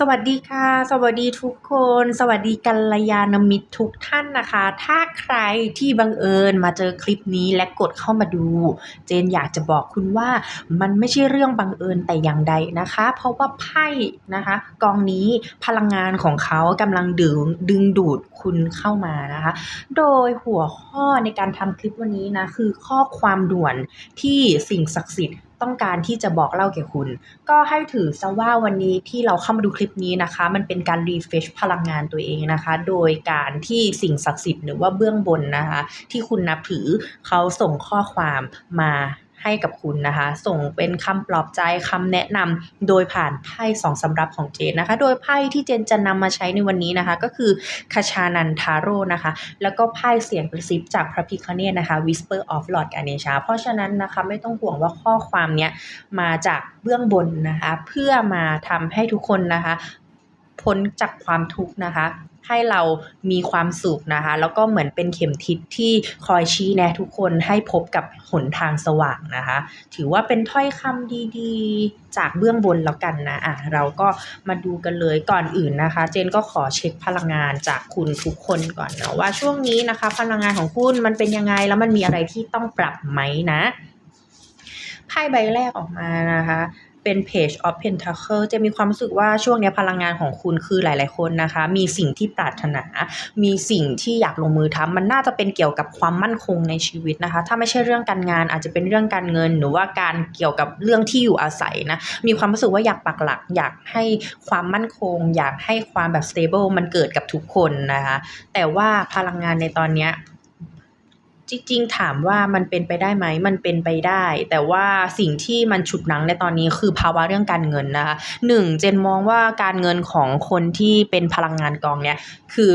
สวัสดีค่ะ สวัสดีทุกคน สวัสดีกัลยาณมิตรทุกท่านนะคะ ถ้าใครที่บังเอิญมาเจอคลิปนี้และกดเข้ามาดู เจนอยากจะบอกคุณว่ามันไม่ใช่เรื่องบังเอิญแต่อย่างใดนะคะ เพราะว่าไพ่นะคะ กองนี้พลังงานของเขากำลังดึงดึงดูดคุณเข้ามานะคะ โดยหัวข้อในการทำคลิปวันนี้นะคือข้อความด่วนที่สิ่งศักดิ์สิทธิ์ ต้องการที่จะบอกเล่าแก่คุณ ก็ให้ถือซะว่าวันนี้ที่เราเข้ามาดูคลิปนี้นะคะ มันเป็นการรีเฟชพลังงานตัวเองนะคะ โดยการที่สิ่งศักดิ์สิทธิ์หรือว่าเบื้องบนนะคะ ที่คุณนับถือเขาส่งข้อความมา ให้กับคุณนะคะ ส่งเป็นคำปลอบใจคำแนะนำโดยผ่านไพ่สองสำรับของเจนนะคะ โดยไพ่ที่เจนจะนำมาใช้ในวันนี้นะคะ ก็คือคาชานันทาโร่นะคะ แล้วก็ไพ่เสียงกระซิบจากพระพิคเนตนะคะ Whisper of Lord Ganesha เพราะฉะนั้นนะคะไม่ต้องห่วงว่าข้อความเนี้ยมาจากเบื้องบนนะคะ เพื่อมาทำให้ทุกคนนะคะ พ้นจากความทุกข์นะคะ ให้เรามีความสุขนะคะ แล้วก็เหมือนเป็นเข็มทิศที่คอยชี้แนะทุกคนให้พบกับหนทางสว่างนะคะ ถือว่าเป็นถ้อยคำดีๆ จากเบื้องบนแล้วกันนะอะเราก็มาดูกันเลยก่อนอื่นนะคะ เจนก็ขอเช็คพลังงานจากคุณทุกคนก่อนนะว่าช่วงนี้นะคะ พลังงานของคุณมันเป็นยังไงแล้วมันมีอะไรที่ต้องปรับไหมนะไพ่ใบแรกออกมานะคะ เป็น Page of Pentacle จะมีความรู้สึกว่าช่วงนี้พลังงานของคุณคือหลาย ๆ คนนะคะ มีสิ่งที่ปรารถนา มีสิ่งที่อยากลงมือทำมันน่าจะเป็นเกี่ยวกับความมั่นคงในชีวิตนะคะ ถ้าไม่ใช่เรื่องการงานอาจจะเป็นเรื่องการเงิน หรือว่าการเกี่ยวกับเรื่องที่อยู่อาศัยนะ มีความรู้สึกว่าอยากปักหลัก อยากให้ความมั่นคง อยากให้ความแบบ stable มันเกิดกับทุกคนนะคะ แต่ว่าพลังงานในตอนนี้ จริงๆ ถามว่ามันเป็นไปได้ไหม มันเป็นไปได้ แต่ว่าสิ่งที่มันฉุดนังในตอนนี้คือภาวะเรื่องการเงินนะคะหนึ่งเจนมองว่าการเงินของคนที่เป็นพลังงานกองเนี่ยคือ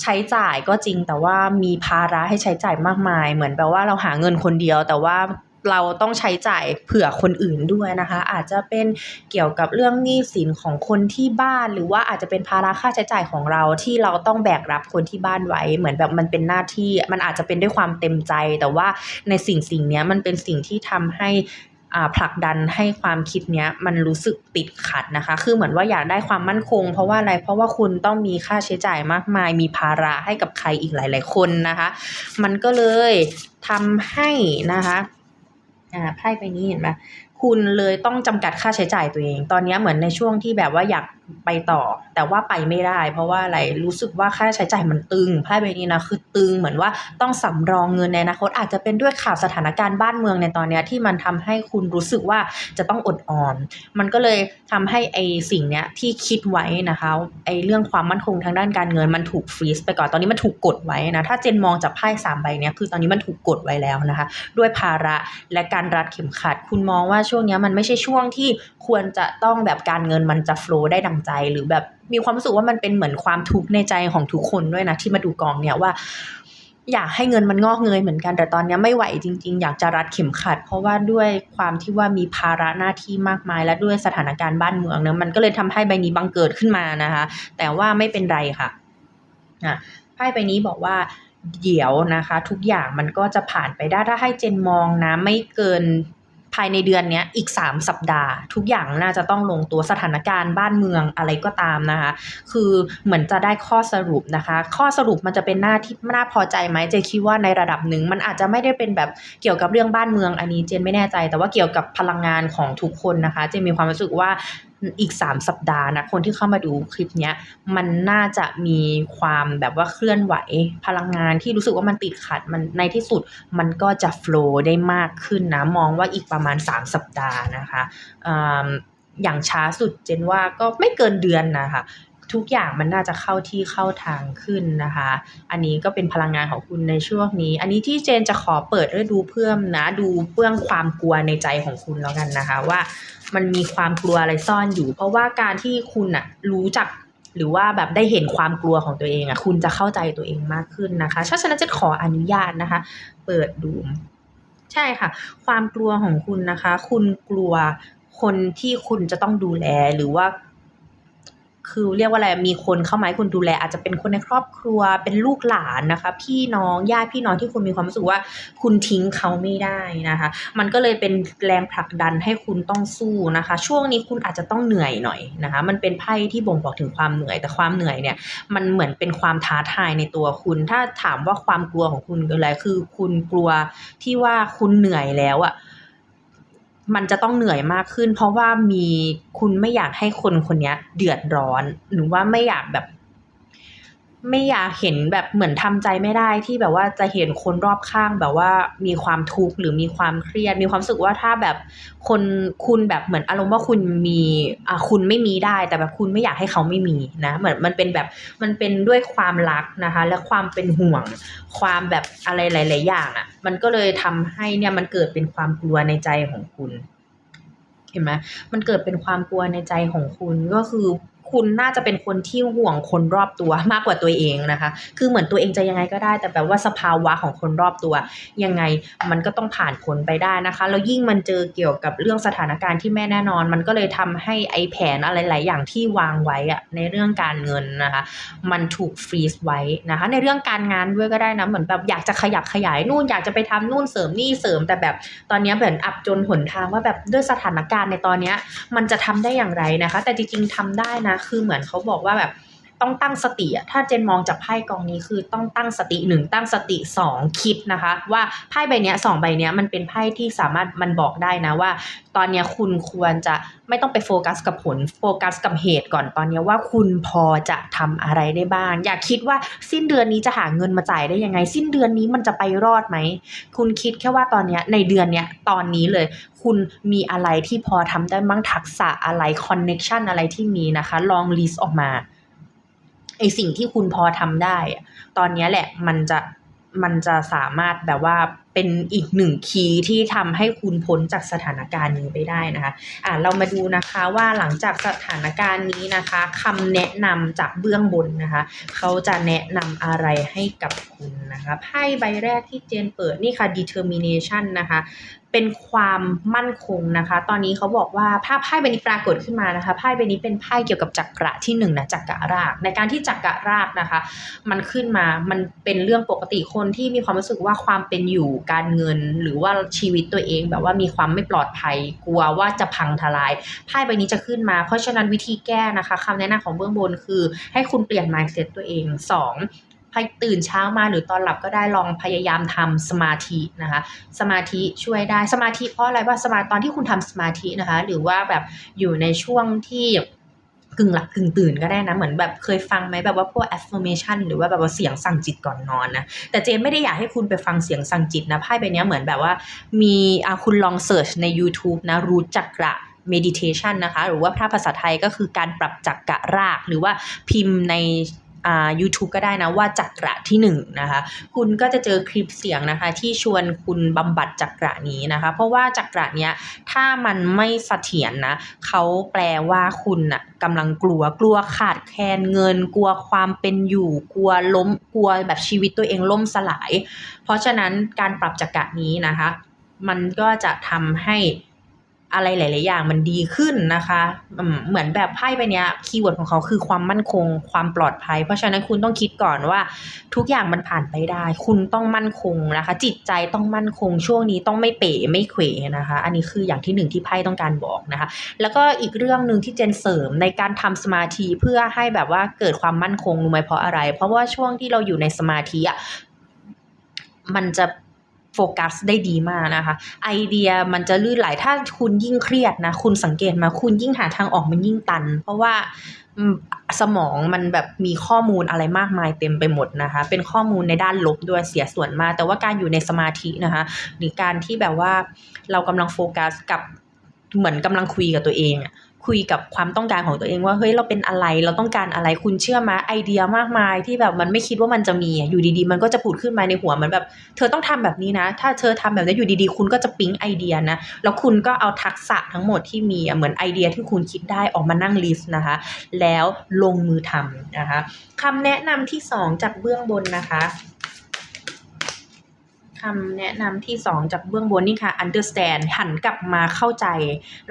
ใช้จ่ายก็จริงแต่ว่ามีภาระให้ใช้จ่ายมากมาย เหมือนแปลว่าเราหาเงินคนเดียว แต่ว่า เราต้องใช้จ่ายเผื่อคนอื่นด้วยนะคะ อาจจะเป็นเกี่ยวกับเรื่องหนี้สินของคนที่บ้าน หรือว่าอาจจะเป็นภาระค่าใช้จ่ายของเราที่เราต้องแบกรับคนที่บ้านไว้ เหมือนแบบมันเป็นหน้าที่ มันอาจจะเป็นด้วยความเต็มใจ แต่ว่าในสิ่งสิ่งนี้มันเป็นสิ่งที่ทำให้อ่าผลักดันให้ความคิดเนี้ยมันรู้สึกติดขัดนะคะ คือเหมือนว่าอยากได้ความมั่นคง เพราะว่าอะไร เพราะว่าคุณต้องมีค่าใช้จ่ายมากมาย มีภาระให้กับใครอีกหลาย ๆ คนนะคะ มันก็เลยทำให้นะคะ อ่าไพ่ใบนี้เห็นไหมคุณเลยต้องจำกัดค่าใช้จ่ายตัวเอง ตอนนี้เหมือนในช่วงที่แบบว่าอยาก ไปต่อ แต่ว่าไปไม่ได้ เพราะว่าอะไรรู้สึกว่าค่าใช้จ่ายมันตึงไพ่ใบนี้นะคือตึงเหมือนว่าต้องสำรองเงินในอนาคตอาจจะเป็นด้วยข่าวสถานการณ์บ้านเมืองในตอนนี้ที่มันทำให้คุณรู้สึกว่าจะต้องอดออม มันก็เลยทำให้ไอสิ่งเนี้ยที่คิดไว้นะคะไอเรื่องความมั่นคงทางด้านการเงินมันถูกฟรีซไปก่อนตอนนี้มันถูกกดไว้นะถ้าเจนมองจากไพ่สามใบเนี้ยคือตอนนี้มันถูกกดไว้แล้วนะคะ ด้วยภาระและการรัดเข็มขัด คุณมองว่าช่วงเนี้ยมันไม่ใช่ช่วงที่ควรจะต้องแบบการเงินมันจะ flow ได้ดังใจหรือแบบมีความรู้สึกว่ามันเป็นเหมือนความทุกข์ในใจของทุกคนด้วยนะที่มาดูกองเนี่ยว่า อยากให้เงินมันงอกเงยเหมือนกันแต่ตอนนี้ไม่ไหวจริง ๆ อยากจะรัดเข็มขัด เพราะว่าด้วยความที่ว่ามีภาระหน้าที่มากมาย และด้วยสถานการณ์บ้านเมืองเนะมันก็เลยทำให้ใบนี้บังเกิดขึ้นมานะคะ แต่ว่าไม่เป็นไรค่ะอะไพ่ใบนี้บอกว่าเดี๋ยวนะคะ ทุกอย่างมันก็จะผ่านไปได้ถ้าให้เจนมองนะไม่เกิน ภายในเดือนนี้อีก 3 สัปดาห์ ทุกอย่างน่าจะต้องลงตัวสถานการณ์บ้านเมืองอะไรก็ตามนะคะ คือเหมือนจะได้ข้อสรุปนะคะ ข้อสรุปมันจะเป็นหน้าที่น่าพอใจไหมเจนคิดว่าในระดับหนึ่งมันอาจจะไม่ได้เป็นแบบเกี่ยวกับเรื่องบ้านเมืองอันนี้เจนไม่แน่ใจ แต่ว่าเกี่ยวกับพลังงานของทุกคนนะคะ เจนมีความรู้สึกว่า อีก 3 สัปดาห์นะคนที่เข้ามาดูคลิปเนี้ยมันน่าจะมีความแบบว่าเคลื่อนไหว พลังงานที่รู้สึกว่ามันติดขัดมันในที่สุดมันก็จะโฟลว์ได้มากขึ้นนะ มองว่าอีกประมาณ 3 สัปดาห์นะคะออย่างช้าสุดเจนว่าก็ไม่เกินเดือนนะคะทุกอย่างมันน่าจะเข้าที่เข้าทางขึ้นนะคะ อันนี้ก็เป็นพลังงานของคุณในช่วงนี้ อันนี้ที่เจนจะขอเปิดด้ดูเพิ่มนะ ดูเพื่องความกลัวในใจของคุณแล้วกันนะคะว่า มันมีความกลัวอะไรซ่อนอยู่ เพราะว่าการที่คุณอะรู้จักหรือว่าแบบได้เห็นความกลัวของตัวเองอะคุณจะเข้าใจตัวเองมากขึ้นนะคะฉะนั้นจะขออนุญาตนะคะ เปิดดูใช่ค่ะ ความกลัวของคุณนะคะ คุณกลัวคนที่คุณจะต้องดูแลหรือว่า คือเรียกว่าอะไรมีคนเข้ามาให้คุณดูแล อาจจะเป็นคนในครอบครัวเป็นลูกหลานนะคะ พี่น้องญาติพี่น้องที่คุณมีความรู้สึกว่าคุณทิ้งเขาไม่ได้นะคะ มันก็เลยเป็นแรงผลักดันให้คุณต้องสู้นะคะ ช่วงนี้คุณอาจจะต้องเหนื่อยหน่อยนะคะ มันเป็นไพ่ที่บ่งบอกถึงความเหนื่อย แต่ความเหนื่อยเนี่ย มันเหมือนเป็นความท้าทายในตัวคุณ ถ้าถามว่าความกลัวของคุณคืออะไรคือคุณกลัวที่ว่าคุณเหนื่อยแล้วอะ มันจะต้องเหนื่อยมากขึ้น เพราะว่ามีคุณไม่อยากให้คนคนนี้เดือดร้อน หรือว่าไม่อยากแบบ ไม่อยากเห็นแบบเหมือนทำใจไม่ได้ที่แบบว่าจะเห็นคนรอบข้างแบบว่ามีความทุกข์หรือมีความเครียด มีความรู้สึกว่าถ้าแบบคนคุณแบบเหมือนอารมณ์ว่าคุณมีอะคุณไม่มีได้ แต่แบบคุณไม่อยากให้เขาไม่มีนะเหมือนมันเป็นแบบมันเป็นด้วยความรักนะคะ และความเป็นห่วงความแบบอะไรหลาย ๆ อย่างอะ่ะ มันก็เลยทำให้เนี่ยมันเกิดเป็นความกลัวในใจของคุณ เห็นไหมมันเกิดเป็นความกลัวในใจของคุณก็คือ คุณน่าจะเป็นคนที่ห่วงคนรอบตัวมากกว่าตัวเองนะคะ คือเหมือนตัวเองจะยังไงก็ได้ แต่แบบว่าสภาวะของคนรอบตัว ยังไงมันก็ต้องผ่านพ้นไปได้นะคะ แล้วยิ่งมันเจอเกี่ยวกับเรื่องสถานการณ์ที่ไม่แน่นอน มันก็เลยทำให้ไอแผนอะไรหลายอย่างที่วางไว้อะในเรื่องการเงินนะคะ มันถูกฟรีซไว้นะคะ ในเรื่องการงานด้วยก็ได้นะ เหมือนแบบอยากจะขยับขยายนู่นอยากจะไปทำนู่นเสริมนี่เสริม แต่แบบตอนนี้เหมือนอับจนหนทางว่าแบบด้วยสถานการณ์ในตอนนี้มันจะทำได้อย่างไรนะคะ แต่จริงๆทำได้นะคือเหมือนเขาบอกว่าแบบ ต้องตั้งสติอะถ้าเจนมองจากไพ่กองนี้คือต้องตั้งสติหนึ่งตั้งสติสองคิดนะคะ ว่าไพ่ใบเนี้ยสองใบเนี้ยมันเป็นไพ่ที่สามารถมันบอกได้นะว่า ตอนเนี้ยคุณควรจะไม่ต้องไปโฟกัสกับผลโฟกัสกับเหตุก่อนตอนเนี้ยว่าคุณพอจะทำอะไรได้บ้าง อย่าคิดว่าสิ้นเดือนนี้จะหาเงินมาจ่ายได้ยังไง สิ้นเดือนนี้มันจะไปรอดไหม คุณคิดแค่ว่าตอนเนี้ยในเดือนเนี้ยตอนนี้เลย คุณมีอะไรที่พอทำได้บ้างทักษะอะไรคอนเน็ชันอะไรที่มีนะคะ ลองลิสต์ออกมา ไอสิ่งที่คุณพอทำได้อะตอนนี้แหละมันจะมันจะสามารถแบบว่า เป็นอีกหนึ่งคีย์ที่ทำให้คุณพ้นจากสถานการณ์นี้ไปได้นะคะอะเรามาดูนะคะว่าหลังจากสถานการณ์นี้นะคะคำแนะนำจากเบื้องบนนะคะ เขาจะแนะนำอะไรให้กับคุณนะคะไพ่ใบแรกที่เจนเปิดนี่ค่ะ determination นะคะเป็นความมั่นคงนะคะ ตอนนี้เขาบอกว่าภาพไพ่ใบนี้ปรากฏขึ้นมานะคะไพ่ใบนี้เป็นไพ่เกี่ยวกับจักระที่หนึ่งนะจักระราก ในการที่จักระรากนะคะ มันขึ้นมามันเป็นเรื่องปกติคนที่มีความรู้สึกว่าความเป็นอยู่การเงิน หรือว่าชีวิตตัวเองแบบว่ามีความไม่ปลอดภัยกลัวว่าจะพังทลายไพ่ใบนี้จะขึ้นมา เพราะฉะนั้นวิธีแก้นะคะคำแนะนำของเบื้องบนคือให้คุณเปลี่ยน mindset ตัวเองสองให้ตื่นเช้ามาหรือตอนหลับก็ได้ลองพยายามทำสมาธินะคะ สมาธิช่วยได้สมาธิเพราะอะไรว่าสมาตอนที่คุณทำสมาธินะคะ หรือว่าแบบอยู่ในช่วงที่ กึ่งหลับกึ่งตื่นก็ได้นะ เหมือนแบบเคยฟังไหมแบบว่าพวก affirmation หรือว่าแบบว่าเสียงสั่งจิตก่อนนอนนะ แต่เจนไม่ได้อยากให้คุณไปฟังเสียงสั่งจิตนะไพ่ใบนี้เหมือนแบบว่า มีคุณลองเสิร์ชใน YouTube นะรู้จักระ meditation นะคะ หรือว่าถ้าภาษาไทยก็คือการปรับจักระราก หรือว่าพิมพ์ใน อ่า YouTube ก็ได้นะว่าจักระที่หนึ่งนะคะ คุณก็จะเจอคลิปเสียงนะคะ ที่ชวนคุณบำบัดจักระนี้นะคะ เพราะว่าจักระเนี้ยถ้ามันไม่เสถียรนะเขาแปลว่าคุณน่ะกำลังกลัวกลัวขาดแคลนเงิน กลัวความเป็นอยู่ กลัวล้มกลัวแบบชีวิตตัวเองล่มสลาย เพราะฉะนั้นการปรับจักระนี้นะคะ มันก็จะทำให้ อะไรหลาย ๆ อย่างมันดีขึ้นนะคะ เหมือนแบบไพ่ใบเนี้ยคีย์เวิร์ดของเขาคือความมั่นคง ความปลอดภัย เพราะฉะนั้นคุณต้องคิดก่อนว่า ทุกอย่างมันผ่านไปได้ คุณต้องมั่นคงนะคะ จิตใจต้องมั่นคง ช่วงนี้ต้องไม่เป๋ไม่เขวนะคะ อันนี้คืออย่างที่หนึ่งที่ไพ่ต้องการบอกนะคะ แล้วก็อีกเรื่องหนึ่งที่เจนเสริมในการทำสมาธิเพื่อให้แบบว่าเกิดความมั่นคงรู้ไหมเพราะอะไร เพราะว่าช่วงที่เราอยู่ในสมาธิอะมันจะ โฟกัสได้ดีมากนะคะ ไอเดียมันจะลื่นไหลถ้าคุณยิ่งเครียดนะ คุณสังเกตมาคุณยิ่งหาทางออกมันยิ่งตัน เพราะว่าสมองมันแบบมีข้อมูลอะไรมากมายเต็มไปหมดนะคะ เป็นข้อมูลในด้านลบด้วยเสียส่วนมาก แต่ว่าการอยู่ในสมาธินะคะ หรือการที่แบบว่าเรากำลังโฟกัสกับเหมือนกำลังคุยกับตัวเองอะ คุยกับความต้องการของตัวเองว่าเฮ้ยเราเป็นอะไรเราต้องการอะไรคุณเชื่อไหมไอเดียมากมายที่แบบมันไม่คิดว่ามันจะมีอยู่ดีๆ มันก็จะผุดขึ้นมาในหัวมือนแบบ เธอต้องทำแบบนี้นะ ถ้าเธอทำแบบนี้อยู่ดีๆ คุณก็จะปิ๊งไอเดียนะแล้วคุณก็เอาทักษะทั้งหมดที่มีเหมือนไอเดียที่คุณคิดได้ออกมานั่งลิสต์นะคะ แล้วลงมือทำนะคะคำแนะนำที่สองจากเบื้องบนนะคะ คำแนะนำที่สองจากเบื้องบนนี่ค่ะ understand หันกลับมาเข้าใจ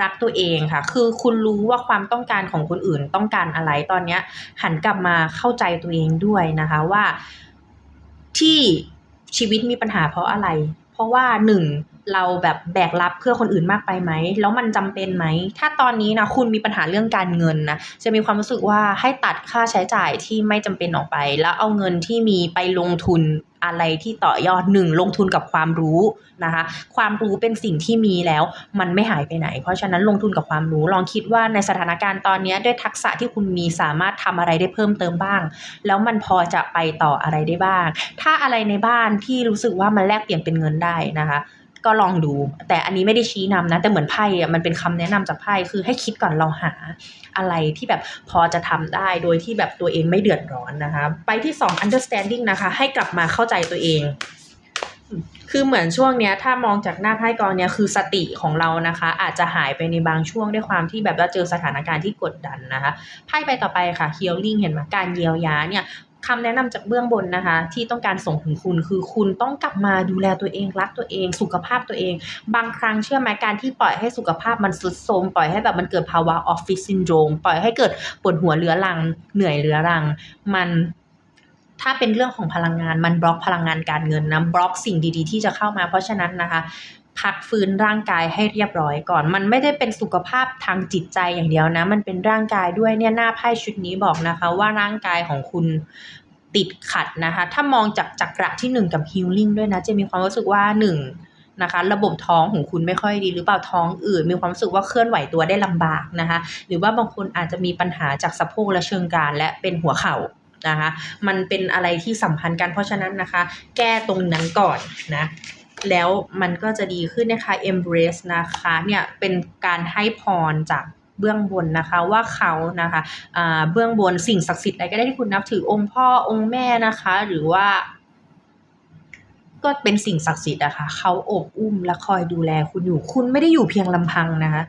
รักตัวเองค่ะ คือคุณรู้ว่าความต้องการของคนอื่นต้องการอะไรตอนนี้หันกลับมาเข้าใจตัวเองด้วยนะคะว่าที่ชีวิตมีปัญหาเพราะอะไร เพราะว่าหนึ่ง เราแบบแบกรับเพื่อคนอื่นมากไปไหม แล้วมันจำเป็นไหม ถ้าตอนนี้นะคุณมีปัญหาเรื่องการเงินนะ จะมีความรู้สึกว่าให้ตัดค่าใช้จ่ายที่ไม่จำเป็นออกไป แล้วเอาเงินที่มีไปลงทุนอะไรที่ต่อยอดหนึ่งลงทุนกับความรู้นะคะ ความรู้เป็นสิ่งที่มีแล้วมันไม่หายไปไหน เพราะฉะนั้นลงทุนกับความรู้ลองคิดว่าในสถานการณ์ตอนนี้ด้วยทักษะที่คุณมีสามารถทำอะไรได้เพิ่มเติมบ้าง แล้วมันพอจะไปต่ออะไรได้บ้าง ถ้าอะไรในบ้านที่รู้สึกว่ามันแลกเปลี่ยนเป็นเงินได้นะคะ ก็ลองดู แต่อันนี้ไม่ได้ชี้นำนะ แต่เหมือนไพ่อะมันเป็นคำแนะนำจากไพ่คือให้คิดก่อนเราหาอะไรที่แบบพอจะทำได้โดยที่แบบตัวเองไม่เดือดร้อนนะคะ ไปที่ 2 understanding นะคะ ให้กลับมาเข้าใจตัวเอง คือเหมือนช่วงเนี้ย ถ้ามองจากหน้าไพ่กองเนี้ยคือสติของเรานะคะ อาจจะหายไปในบางช่วงด้วยความที่แบบว่าเจอสถานการณ์ที่กดดันนะคะไพ่ไปต่อไปค่ะ healing เห็นไหมการเยียวยาเนี่ย คำแนะนำจากเบื้องบนนะคะ ที่ต้องการส่งถึงคุณคือคุณต้องกลับมาดูแลตัวเองรักตัวเอง สุขภาพตัวเอง บางครั้งเชื่อไหมการที่ปล่อยให้สุขภาพมันสุดโทรมปล่อยให้แบบมันเกิดภาวะออฟฟิศซินโดรมปล่อยให้เกิดปวดหัวเรื้อรัง เหนื่อยเรื้อรัง มันถ้าเป็นเรื่องของพลังงานมันบล็อกพลังงานการเงินนะบล็อกสิ่งดีๆ ที่จะเข้ามาเพราะฉะนั้นนะคะ พักฟื้นร่างกายให้เรียบร้อยก่อน มันไม่ได้เป็นสุขภาพทางจิตใจอย่างเดียวนะ มันเป็นร่างกายด้วยเนี่ยหน้าไพ่ชุดนี้บอกนะคะว่าร่างกายของคุณติดขัดนะคะ ถ้ามองจากจักระที่ 1 กับฮิลลิ่งด้วยนะจะมีความรู้สึกว่า 1 นะคะ ระบบท้องของคุณไม่ค่อยดีหรือเปล่าท้องอืดมีความรู้สึกว่าเคลื่อนไหวตัวได้ลำบากนะคะ หรือว่าบางคนอาจจะมีปัญหาจากสะโพกและเชิงกรานและเป็นหัวเข่านะคะ มันเป็นอะไรที่สัมพันธ์กันเพราะฉะนั้นนะคะ แก้ตรงนั้นก่อนนะ แล้วมันก็จะดีขึ้นนะคะ embrace นะคะเนี่ยเป็นการให้พรจากเบื้องบนนะคะว่าเขานะคะเบื้องบนสิ่งศักดิ์สิทธิ์อะไรก็ได้ที่คุณนับถือองค์พ่อองค์แม่นะคะ หรือว่า ก็เป็นสิ่งศักดิ์สิทธิ์อะคะเขาอบอุ้มและคอยดูแลคุณอยู่ คุณไม่ได้อยู่เพียงลำพังนะคะ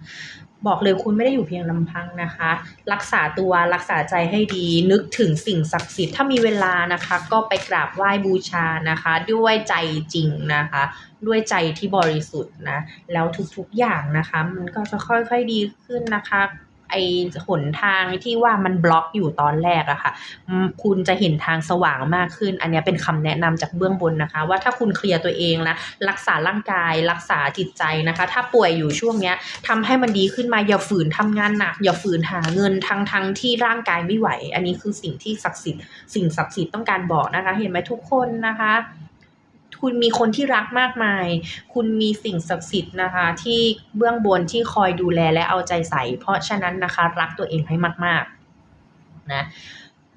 บอกเลยคุณไม่ได้อยู่เพียงลำพังนะคะ รักษาตัวรักษาใจให้ดี นึกถึงสิ่งศักดิ์สิทธิ์ถ้ามีเวลานะคะ ก็ไปกราบไหว้บูชานะคะ ด้วยใจจริงนะคะ ด้วยใจที่บริสุทธิ์นะ แล้วทุกๆอย่างนะคะ มันก็จะค่อยๆดีขึ้นนะคะ ไอหนทางที่ว่ามันบล็อกอยู่ตอนแรกอะค่ะ คุณจะเห็นทางสว่างมากขึ้น อันนี้เป็นคำแนะนำจากเบื้องบนนะคะ ว่าถ้าคุณเคลียร์ตัวเองนะรักษาร่างกาย รักษาจิตใจนะคะ ถ้าป่วยอยู่ช่วงเนี้ยทำให้มันดีขึ้นมาอย่าฝืนทำงานหนัก อย่าฝืนหาเงินทั้งทั้งที่ร่างกายไม่ไหว อันนี้คือสิ่งที่ศักดิ์สิทธิ์สิ่งศักดิ์สิทธิ์ต้องการบอกนะคะ เห็นไหมทุกคนนะคะ คุณมีคนที่รักมากมาย คุณมีสิ่งศักดิ์สิทธิ์นะคะ ที่เบื้องบนที่คอยดูแลและเอาใจใส่ เพราะฉะนั้นนะคะ รักตัวเองให้มาก ๆ นะ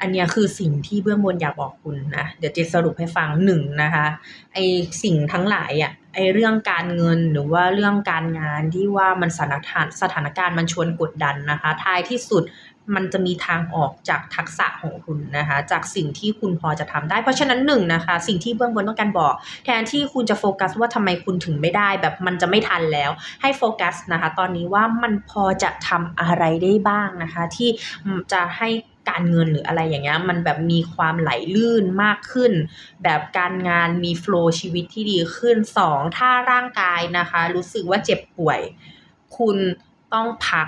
อันนี้คือสิ่งที่เบื้องบนอยากบอกคุณนะ เดี๋ยวจะสรุปให้ฟังหนึ่งนะคะ ไอสิ่งทั้งหลายอะ่ะ ไอเรื่องการเงินหรือว่าเรื่องการงานที่ว่ามันสถานสถานการณ์มันชวนกดดันนะคะ ท้ายที่สุด มันจะมีทางออกจากทักษะของคุณนะคะ จากสิ่งที่คุณพอจะทำได้ เพราะฉะนั้นหนึ่งนะคะ สิ่งที่เบื้องบนต้องการบอก แทนที่คุณจะโฟกัสว่าทำไมคุณถึงไม่ได้ แบบมันจะไม่ทันแล้ว ให้โฟกัสนะคะ ตอนนี้ว่ามันพอจะทำอะไรได้บ้างนะคะ ที่จะให้การเงินหรืออะไรอย่างเงี้ยมันแบบมีความไหลลื่นมากขึ้น แบบการงานมีโฟล์ชีวิตที่ดีขึ้นสองถ้าร่างกายนะคะ รู้สึกว่าเจ็บป่วย คุณต้องพัก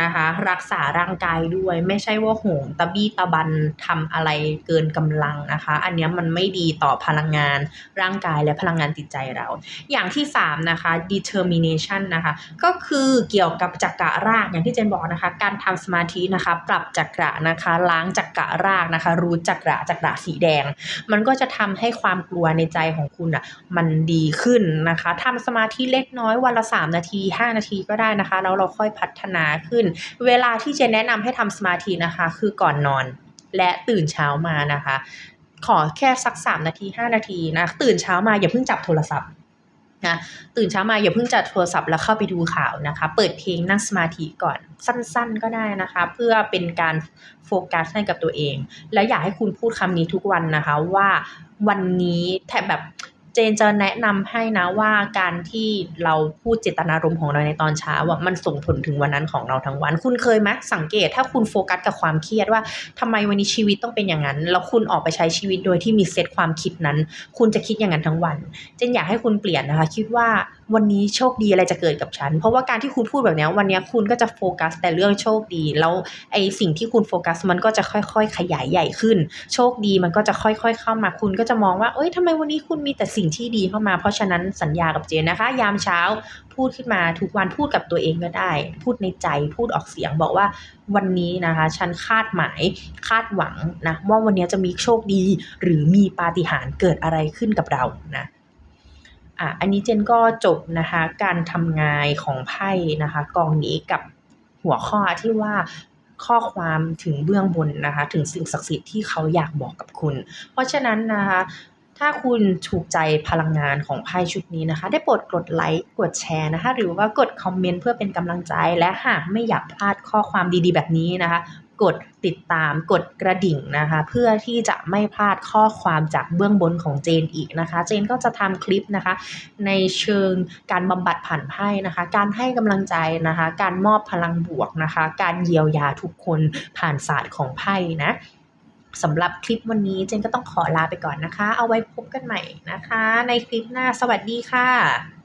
นะคะ รักษาร่างกายด้วย ไม่ใช่ว่าโหมตะบี้ตะบันทำอะไรเกินกำลังนะคะ อันนี้มันไม่ดีต่อพลังงานร่างกายและพลังงานจิตใจเรา อย่างที่สามนะคะ determination นะคะ ก็คือเกี่ยวกับจักระรากอย่างที่เจนบอกนะคะ การทำสมาธินะคะ ปรับจักระนะคะ ล้างจักระรากนะคะ รู้จักระจักระสีแดง มันก็จะทำให้ความกลัวในใจของคุณอะมันดีขึ้นนะคะทำสมาธิเล็กน้อยวันละ 3 นาที 5 นาทีก็ได้นะคะ แล้วเราค่อยพัฒนาขึ้นเวลาที่เจนแนะนำให้ทำสมาธินะคะ คือก่อนนอนและตื่นเช้ามานะคะ ขอแค่สัก3นาที5นาทีนะ ตื่นเช้ามาอย่าเพิ่งจับโทรศัพท์นะตื่นเช้ามาอย่าเพิ่งจับโทรศัพท์แล้วเข้าไปดูข่าวนะคะ เปิดเพลงนั่งสมาธิก่อนสั้นๆ ก็ได้นะคะ เพื่อเป็นการโฟกัสให้กับตัวเอง แล้วอยากให้คุณพูดคำนี้ทุกวันนะคะว่าวันนี้แทบแบบ จจนจะแนะนำให้นะว่าการที่เราพูดเจตนารมณ์ของเราในตอนเช้าอะมันส่งผลถึงวันนั้นของเราทั้งวัน คุณเคยไหมสังเกตถ้าคุณโฟกัสกับความเครียดว่าทำไมวันนี้ชีวิตต้องเป็นอย่างนั้น แล้วคุณออกไปใช้ชีวิตโดยที่มีเซตความคิดนั้น คุณจะคิดอย่างนั้นทั้งวัน เจนอยากให้คุณเปลี่ยนนะคะ คิดว่า วันนี้โชคดีอะไรจะเกิดกับฉัน เพราะว่าการที่คุณพูดแบบนี้วันนี้คุณก็จะโฟกัสแต่เรื่องโชคดี แล้วไอสิ่งที่คุณโฟกัสมันก็จะค่อยๆ ขยายใหญ่ขึ้น โชคดีมันก็จะค่อยๆเข้ามาคุณก็จะมองว่า เอ้ยทำไมวันนี้คุณมีแต่สิ่งที่ดีเข้ามา เพราะฉะนั้นสัญญากับเจนนะคะ ยามเช้าพูดขึ้นมาทุกวันพูดกับตัวเองก็ได้ พูดในใจพูดออกเสียงบอกว่าวันนี้นะคะ ฉันคาดหมายคาดหวังนะว่าวันนี้จะมีโชคดี หรือมีปาฏิหาริย์เกิดอะไรขึ้นกับเรานะ อะอันนี้เจนก็จบนะคะการทำงานของไพ่นะคะกองนี้กับหัวข้อที่ว่าข้อความถึงเบื้องบนนะคะ ถึงสิ่งศักดิ์สิทธิ์ที่เขาอยากบอกกับคุณ เพราะฉะนั้นนะคะถ้าคุณถูกใจพลังงานของไพ่ชุดนี้นะคะ ได้โปรดกดไลค์กดแชร์นะคะ หรือว่ากดคอมเมนต์เพื่อเป็นกำลังใจและหากไม่อยากพลาดข้อความดีๆ แบบนี้นะคะ กดติดตามกดกระดิ่งนะคะ เพื่อที่จะไม่พลาดข้อความจากเบื้องบนของเจนอีกนะคะ เจนก็จะทำคลิปนะคะ ในเชิงการบำบัดผ่านไพ่นะคะ การให้กำลังใจนะคะ การมอบพลังบวกนะคะ การเยียวยาทุกคนผ่านศาสตร์ของไพ่นะสำหรับคลิปวันนี้เจนก็ต้องขอลาไปก่อนนะคะ เอาไว้พบกันใหม่นะคะ ในคลิปหน้าสวัสดีค่ะ